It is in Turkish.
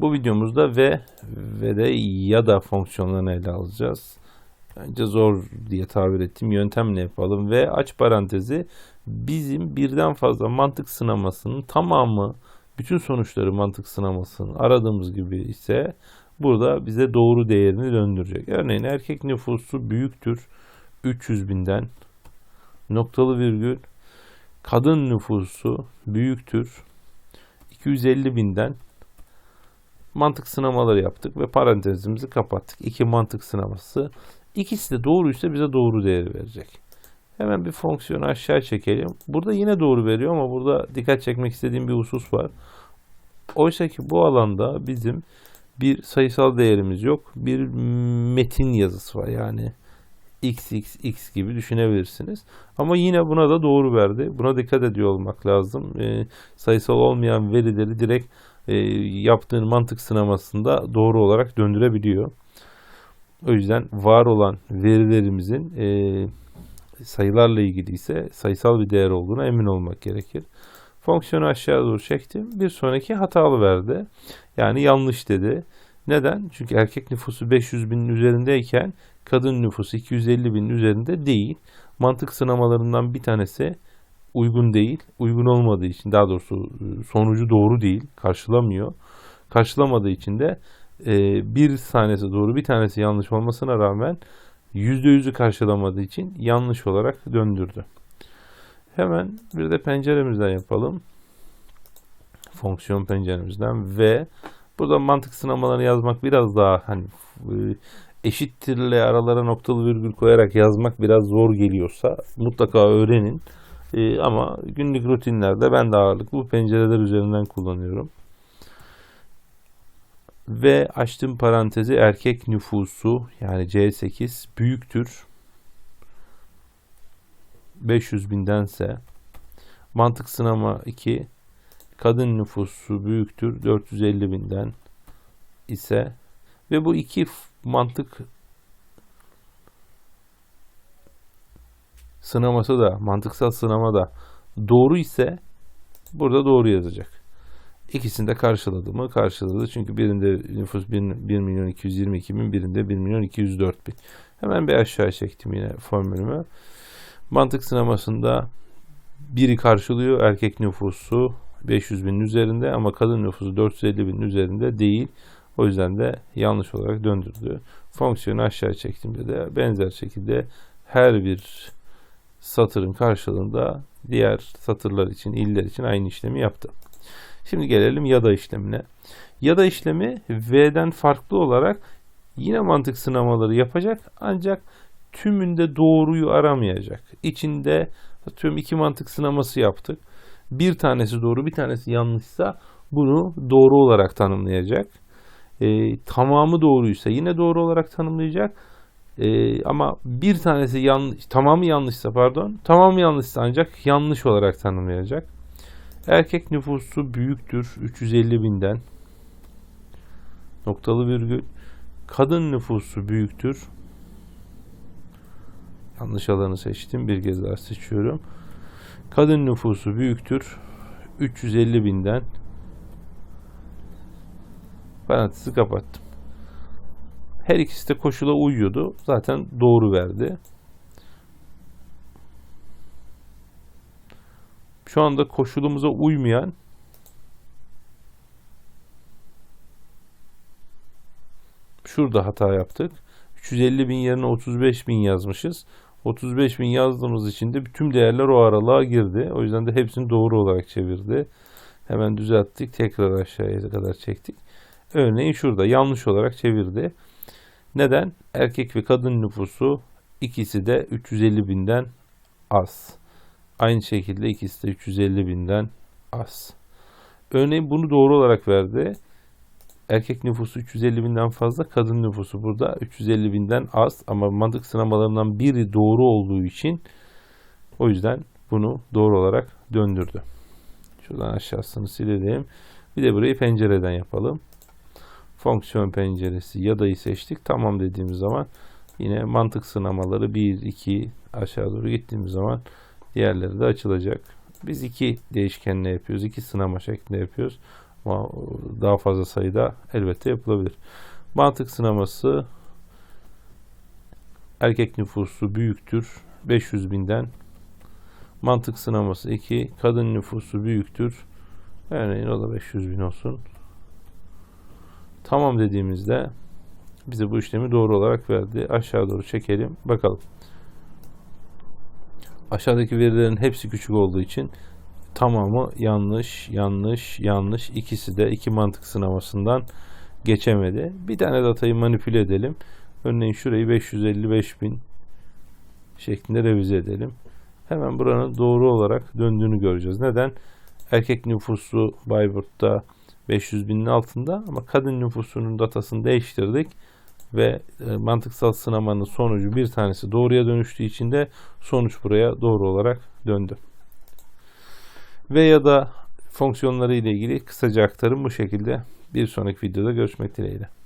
Bu videomuzda ve ve de ya da fonksiyonlarını ele alacağız. Bence zor diye tabir ettiğim yöntemle yapalım ve aç parantezi bizim birden fazla mantık sınamasının tamamı bütün sonuçları mantık sınamasının aradığımız gibi ise burada bize doğru değerini döndürecek. Örneğin erkek nüfusu büyüktür 300 binden noktalı virgül kadın nüfusu büyüktür 250 binden mantık sınamaları yaptık ve parantezimizi kapattık. İki mantık sınaması. İkisi de doğruysa bize doğru değeri verecek. Hemen bir fonksiyonu aşağı çekelim. Burada yine doğru veriyor ama burada dikkat çekmek istediğim bir husus var. Oysa ki bu alanda bizim bir sayısal değerimiz yok. Bir metin yazısı var yani x x x gibi düşünebilirsiniz. Ama yine buna da doğru verdi. Buna dikkat ediyor olmak lazım. E, sayısal olmayan verileri direkt e, yaptığın mantık sınamasında doğru olarak döndürebiliyor. O yüzden var olan verilerimizin e, sayılarla ilgili ise sayısal bir değer olduğuna emin olmak gerekir. Fonksiyonu aşağı doğru çektim. Bir sonraki hatalı verdi. Yani yanlış dedi. Neden? Çünkü erkek nüfusu 500 binin üzerindeyken kadın nüfusu 250 binin üzerinde değil. Mantık sınamalarından bir tanesi uygun değil. Uygun olmadığı için daha doğrusu sonucu doğru değil. Karşılamıyor. Karşılamadığı için de e, bir tanesi doğru bir tanesi yanlış olmasına rağmen %100'ü karşılamadığı için yanlış olarak döndürdü. Hemen bir de penceremizden yapalım. Fonksiyon penceremizden ve burada mantık sınamalarını yazmak biraz daha hani e, eşittirle aralara noktalı virgül koyarak yazmak biraz zor geliyorsa mutlaka öğrenin. Ee, ama günlük rutinlerde ben de ağırlıklı bu pencereler üzerinden kullanıyorum. Ve açtığım parantezi erkek nüfusu yani C8 büyüktür. 500 bindense mantık sınama 2 kadın nüfusu büyüktür 450 binden ise ve bu iki mantık sınaması da mantıksal sınama da doğru ise burada doğru yazacak. İkisini de karşıladı mı? Karşıladı. Çünkü birinde nüfus 1, 1 milyon 222 bin, birinde 1 milyon 204 bin. Hemen bir aşağı çektim yine formülümü. Mantık sınamasında biri karşılıyor erkek nüfusu 500 binin üzerinde ama kadın nüfusu 450 binin üzerinde değil. O yüzden de yanlış olarak döndürdü. Fonksiyonu aşağı çektiğimde de benzer şekilde her bir satırın karşılığında diğer satırlar için, iller için aynı işlemi yaptı. Şimdi gelelim ya da işlemine. Ya da işlemi V'den farklı olarak yine mantık sınamaları yapacak ancak tümünde doğruyu aramayacak. İçinde atıyorum iki mantık sınaması yaptık. Bir tanesi doğru bir tanesi yanlışsa bunu doğru olarak tanımlayacak. Ee, tamamı doğruysa yine doğru olarak tanımlayacak. Ee, ama bir tanesi yanlış, tamamı yanlışsa pardon, tamamı yanlışsa ancak yanlış olarak tanımlayacak. Erkek nüfusu büyüktür 350 binden noktalı virgül. Kadın nüfusu büyüktür. Yanlış alanı seçtim. Bir kez daha seçiyorum. Kadın nüfusu büyüktür 350 binden parantezi kapattım. Her ikisi de koşula uyuyordu. Zaten doğru verdi. Şu anda koşulumuza uymayan şurada hata yaptık. 350 bin yerine 35 bin yazmışız. 35 bin yazdığımız için de tüm değerler o aralığa girdi. O yüzden de hepsini doğru olarak çevirdi. Hemen düzelttik. Tekrar aşağıya kadar çektik. Örneğin şurada yanlış olarak çevirdi. Neden? Erkek ve kadın nüfusu ikisi de 350 binden az. Aynı şekilde ikisi de 350 binden az. Örneğin bunu doğru olarak verdi. Erkek nüfusu 350 binden fazla, kadın nüfusu burada 350 binden az. Ama mantık sınamalarından biri doğru olduğu için o yüzden bunu doğru olarak döndürdü. Şuradan aşağısını silelim. Bir de burayı pencereden yapalım fonksiyon penceresi ya da'yı seçtik. Tamam dediğimiz zaman yine mantık sınamaları 1, 2 aşağı doğru gittiğimiz zaman diğerleri de açılacak. Biz iki değişkenle yapıyoruz. iki sınama şeklinde yapıyoruz. Ama daha fazla sayıda elbette yapılabilir. Mantık sınaması erkek nüfusu büyüktür 500 binden. Mantık sınaması 2. Kadın nüfusu büyüktür. Örneğin o da 500 bin olsun. Tamam dediğimizde bize bu işlemi doğru olarak verdi. Aşağı doğru çekelim. Bakalım. Aşağıdaki verilerin hepsi küçük olduğu için tamamı yanlış, yanlış, yanlış. İkisi de iki mantık sınamasından geçemedi. Bir tane datayı manipüle edelim. Örneğin şurayı 555 bin şeklinde revize edelim. Hemen buranın doğru olarak döndüğünü göreceğiz. Neden? Erkek nüfusu Bayburt'ta 500 binin altında ama kadın nüfusunun datasını değiştirdik ve e, mantıksal sınamanın sonucu bir tanesi doğruya dönüştüğü için de sonuç buraya doğru olarak döndü. Ve ya da fonksiyonları ile ilgili kısaca aktarım bu şekilde. Bir sonraki videoda görüşmek dileğiyle.